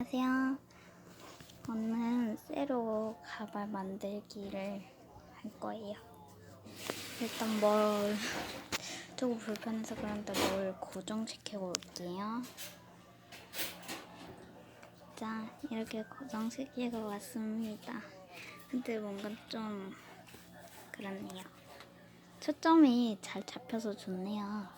안녕하세요. 오늘 쇠로 가발 만들기를 할 거예요. 일단 뭘 조금 불편해서 그런데 뭘 고정시키고 올게요. 자, 이렇게 고정시키고 왔습니다. 근데 뭔가 좀 그렇네요. 초점이 잘 잡혀서 좋네요.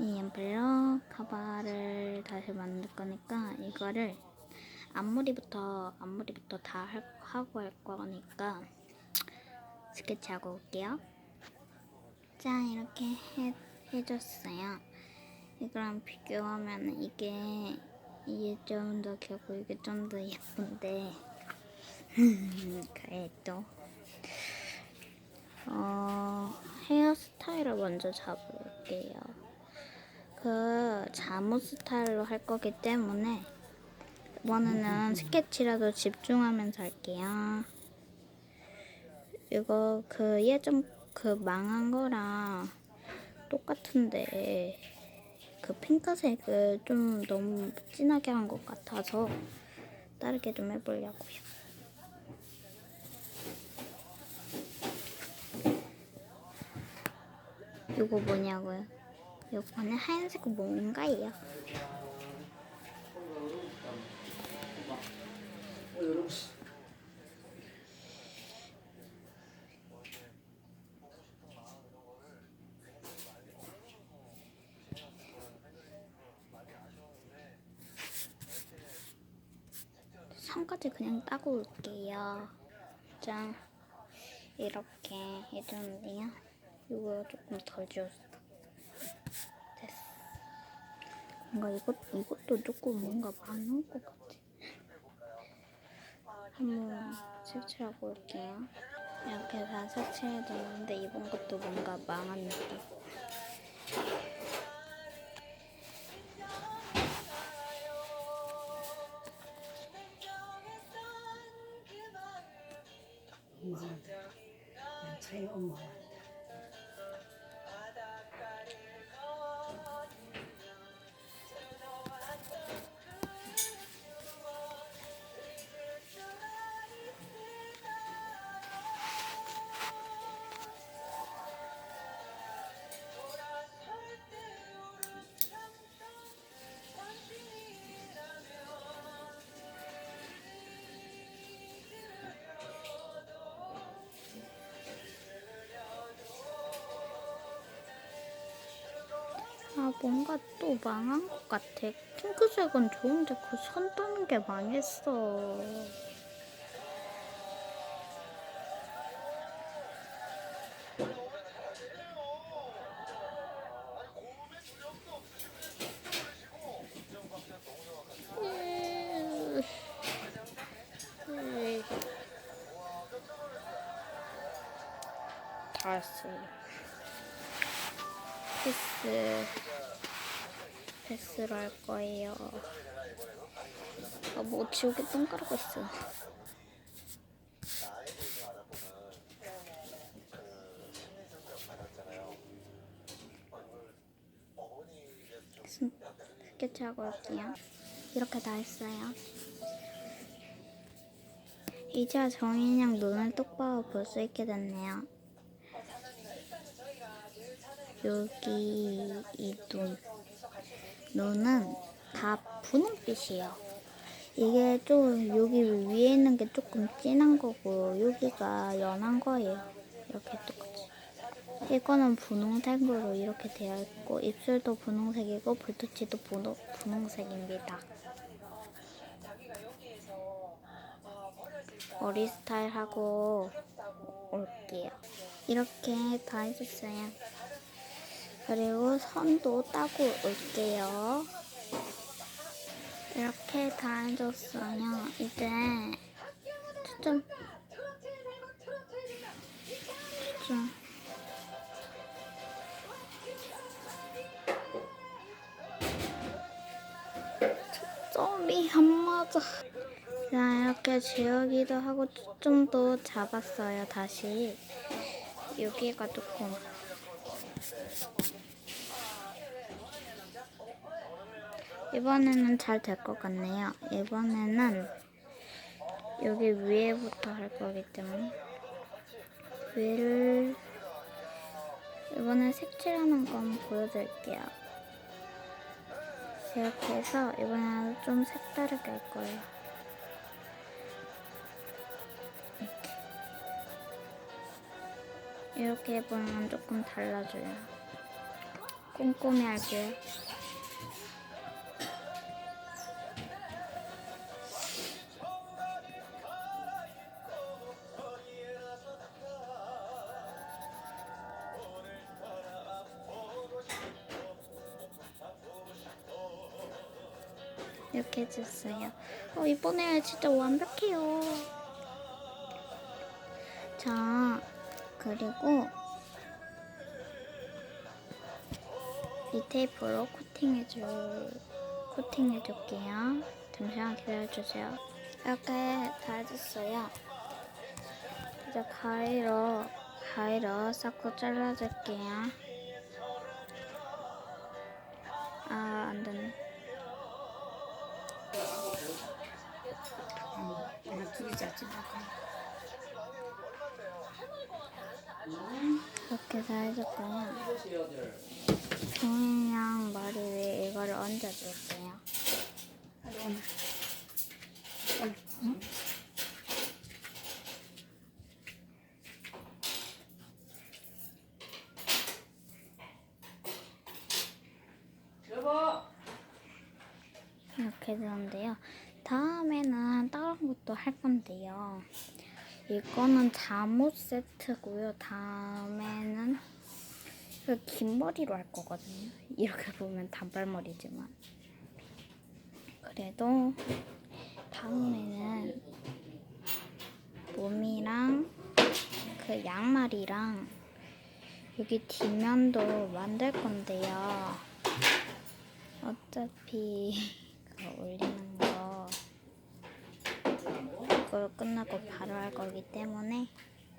이 앰플로 가발을 다시 만들 거니까 이거를 앞머리부터 앞머리부터 다 할- 하고 할 거니까 스케치하고 올게요. 자 이렇게 해, 해줬어요. 이거랑 비교하면 이게 이게 좀 더 길고 이게 좀 더 예쁜데 그래도 어 헤어스타일을 먼저 잡을게요. 그 잠옷 스타일로 할 거기 때문에 이번에는 스케치라도 집중하면서 할게요. 이거 그 예전 그 망한 거랑 똑같은데 그 핑크색을 좀 너무 진하게 한 것 같아서 다르게 좀 해보려고요. 이거 뭐냐고요? 이거는 하얀색 뭔가예요. 선까지 그냥 따고 올게요. 짠. 이렇게 해주는데요. 이거 조금 덜 지웠어. 됐 뭔가 이것, 이것도 조금 뭔가 많은 것 같아. 한번 색칠하고 올게요. 이렇게 다 색칠해뒀는데 이번 것도 뭔가 망한 느낌. 엄마한테 차이 엄마 뭔가 또 망한 것 같아. 핑크색은 좋은데 그선 떠는 게 망했어. 다 했어요. 패스 패스로 할 거예요. 아, 뭐 지우개 똥 깔고 있어. 스- 스케치하고 올게요. 이렇게 다 했어요. 이제야 정인양 눈을 똑바로 볼 수 있게 됐네요. 여기 이 눈. 눈은 다 분홍빛이에요. 이게 좀 여기 위에 있는 게 조금 진한 거고 여기가 연한 거예요. 이렇게 똑같이. 이거는 분홍색으로 이렇게 되어 있고 입술도 분홍색이고 볼터치도 분홍, 분홍색입니다. 머리 스타일 하고 올게요. 이렇게 다 해줬어요. 그리고 선도 따고 올게요. 이렇게 다 해줬어요. 이제 초점 초점 초점이 안 맞아. 자 이렇게 지우기도 하고 초점도 잡았어요. 다시 여기가 조금 이번에는 잘 될 것 같네요. 이번에는 여기 위에부터 할 거기 때문에 위를 이번에 색칠하는 건 보여드릴게요. 이렇게 해서 이번에는 좀 색다르게 할 거예요. 이렇게. 해보면 조금 달라져요. 꼼꼼히 할게요. 이렇게 해줬어요. 어, 이번에 진짜 완벽해요. 자, 그리고 이 테이프로 코팅해줄, 코팅해줄게요. 잠시만 기다려주세요. 이렇게 다 해줬어요. 이제 가위로, 가위로 싹고 잘라줄게요. 아, 안 되네. 그냥 둘이 자지 말고. 이렇게 다 해줬고요. 종이랑 머리 위에 이거를 얹어줄게요. 응? 이렇게 되는데요. 것도 할 건데요. 이거는 잠옷 세트고요. 다음에는 그긴 머리로 할 거거든요. 이렇게 보면 단발머리지만. 그래도 다음에는 몸이랑 그 양말이랑 여기 뒷면도 만들 건데요. 어차피 그거 올리는 거 그걸 끝나고 바로 할 거기 때문에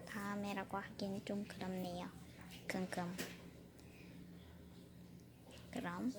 다음에라고 하긴 좀 그렇네요. 끙끙. 그럼